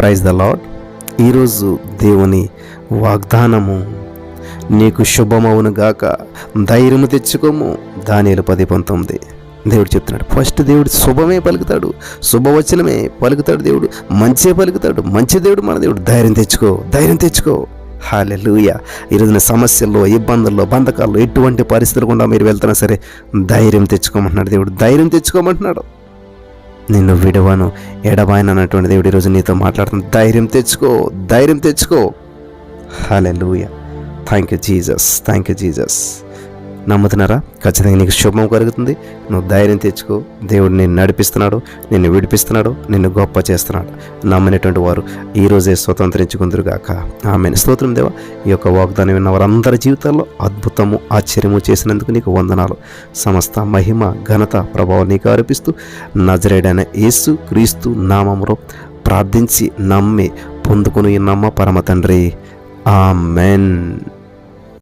Praise the lord ఈరోజు దేవుని వాగ్దానము నీకు శుభమవును గాక ధైర్యము తెచ్చుకోము. దానిలో పది పంతొమ్మిది. దేవుడు చెప్తున్నాడు ఫస్ట్ దేవుడు శుభమే పలుకుతాడు శుభవచనమే పలుకుతాడు దేవుడు మంచే పలుకుతాడు మంచి దేవుడు మన దేవుడు. ధైర్యం తెచ్చుకో ధైర్యం తెచ్చుకో. హాలెలుయ. ఈరోజున సమస్యల్లో ఇబ్బందుల్లో బంధకాల్లో ఎటువంటి పరిస్థితులు గుండా మీరు వెళ్తున్నా సరే ధైర్యం తెచ్చుకోమంటున్నాడు దేవుడు ధైర్యం తెచ్చుకోమంటున్నాడు. నిన్ను విడవను. ఎడబాయన అన్నటువంటి దేవుడు ఈరోజు నీతో మాట్లాడుతున్న ధైర్యం తెచ్చుకో ధైర్యం తెచ్చుకో. Hallelujah thank you Jesus thank you Jesus నమ్ముతున్నారా? ఖచ్చితంగా నీకు శుభం కలుగుతుంది. నువ్వు ధైర్యం తెచ్చుకో. దేవుడు నిన్ను నడిపిస్తున్నాడు నిన్ను విడిపిస్తున్నాడు నిన్ను గొప్ప చేస్తున్నాడు. నమ్మినటువంటి వారు ఈరోజే రోజే స్వతంత్రించుకుందరుగాక ఆమె స్తోత్రం దేవా. ఈ యొక్క వాగ్దానం విన్న వారందరి జీవితాల్లో అద్భుతము ఆశ్చర్యము చేసినందుకు నీకు వందనాలు. సమస్త మహిమ ఘనత ప్రభావం నీకు ఆరోపిస్తూ నజరేడైన యేసు క్రీస్తు నామములో ప్రార్థించి నమ్మి పొందుకుని నమ్మ పరమ తండ్రి? ఆమెన్.